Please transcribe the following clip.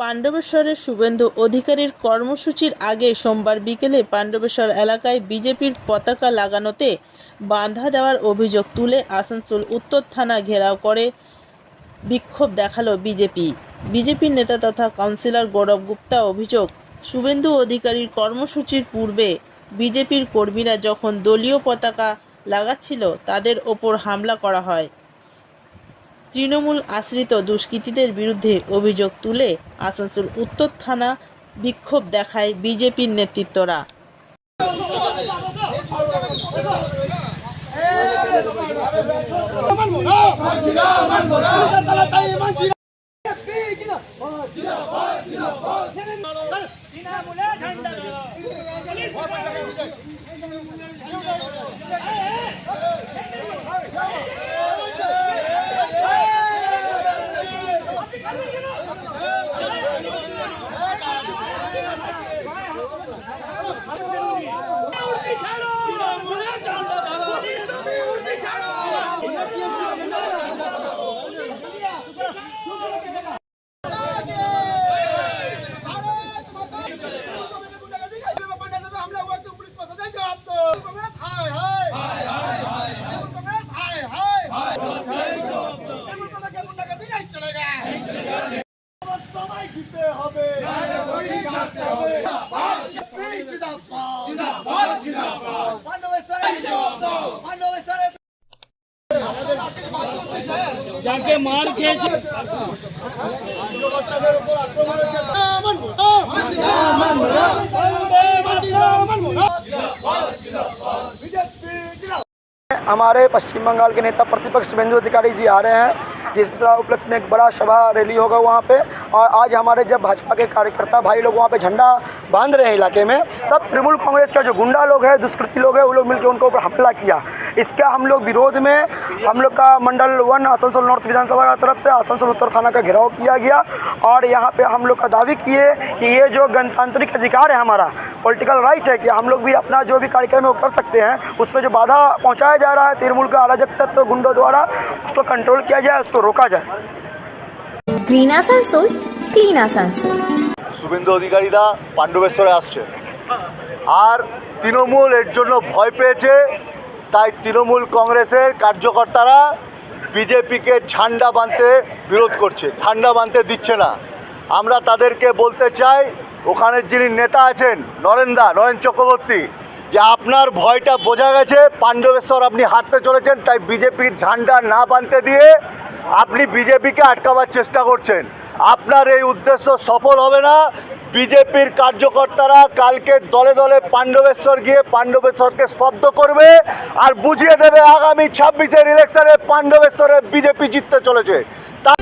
পাণ্ডবেশ্বরের শুভেন্দু অধিকারীর কর্মসূচির আগে সোমবার বিকেলে পাণ্ডবেশ্বর এলাকায় বিজেপির পতাকা লাগানোতে বাধা দেওয়ার অভিযোগ তুলে আসানসোল উত্তর থানা ঘেরাও করে বিক্ষোভ দেখাল বিজেপি। বিজেপির নেতা তথা কাউন্সিলর গৌরব গুপ্তা অভিযোগ, শুভেন্দু অধিকারীর কর্মসূচির পূর্বে বিজেপির কর্মীরা যখন দলীয় পতাকা লাগাচ্ছিল, তাদের ওপর হামলা করা হয়। তৃণমূল আশ্রিত দুষ্কৃতীদের বিরুদ্ধে অভিযোগ তুলে আসানসোল উত্তর থানা বিক্ষোভ দেখায় বিজেপির নেতৃত্বরা। জিন্দাবাদ জিন্দাবাদ জিন্দাবাদ পাণ্ডবেশ্বর জয় জয় যাকে মার খেয়েছে हमारे पश्चिम बंगाल के नेता प्रतिपक्ष शुभेंदु अधिकारी जी आ रहे हैं जिस उपलक्ष्य में एक बड़ा सभा रैली होगा वहाँ पे, और आज हमारे जब भाजपा के कार्यकर्ता भाई लोग वहाँ पे झंडा बाँध रहे हैं इलाके में, तब तृणमूल कांग्रेस का जो गुंडा लोग हैं, दुष्कृति लोग हैं, वो लोग मिलकर उनके ऊपर हमला किया। इसका हम लोग विरोध में, हम लोग का मंडल वन, आसनसोल नॉर्थ विधानसभा की तरफ़ से आसनसोल उत्तर थाना का घेराव किया गया, और यहाँ पे हम लोग का दावी किए कि ये जो गणतांत्रिक अधिकार है हमारा पॉलिटिकल राइट है कि हम लोग भी अपना जो भी कार्यक्रम है वो कर सकते हैं उसमें जो बाधा पहुँचाया जा रहा है तृणमूल का अराजक तत्व गुंडों द्वारा उसको कंट्रोल किया जाए उसको रोका जाए গ্রিন আসানসোল ক্লিন আসানসোল শুভেন্দু অধিকারীরা পাণ্ডবেশ্বরে আসছে আর তৃণমূল এর জন্য ভয় পেয়েছে তাই তৃণমূল কংগ্রেসের কার্যকর্তারা বিজেপিকে ঝান্ডা বাঁধতে বিরোধ করছে ঝান্ডা বাঁধতে দিচ্ছে না আমরা তাদেরকে বলতে চাই ওখানে যিনি নেতা আছেন নরেন্দা নরেন চক্রবর্তী, যে আপনার ভয়টা বোঝা গেছে পাণ্ডবেশ্বর আপনি হাঁটতে চলেছেন, তাই বিজেপির ঝান্ডা না বাঁধতে দিয়ে আপনি বিজেপিকে আটকাবার চেষ্টা করছেন। আপনার এই উদ্দেশ্য সফল হবে না। বিজেপির কার্যকর্তারা কালকে দলে দলে পাণ্ডবেশ্বর গিয়ে পাণ্ডবেশ্বরকে স্তব্ধ করবে আর বুঝিয়ে দেবে আগামী ছাব্বিশের ইলেকশনে পাণ্ডবেশ্বরে বিজেপি জিততে চলেছে। তা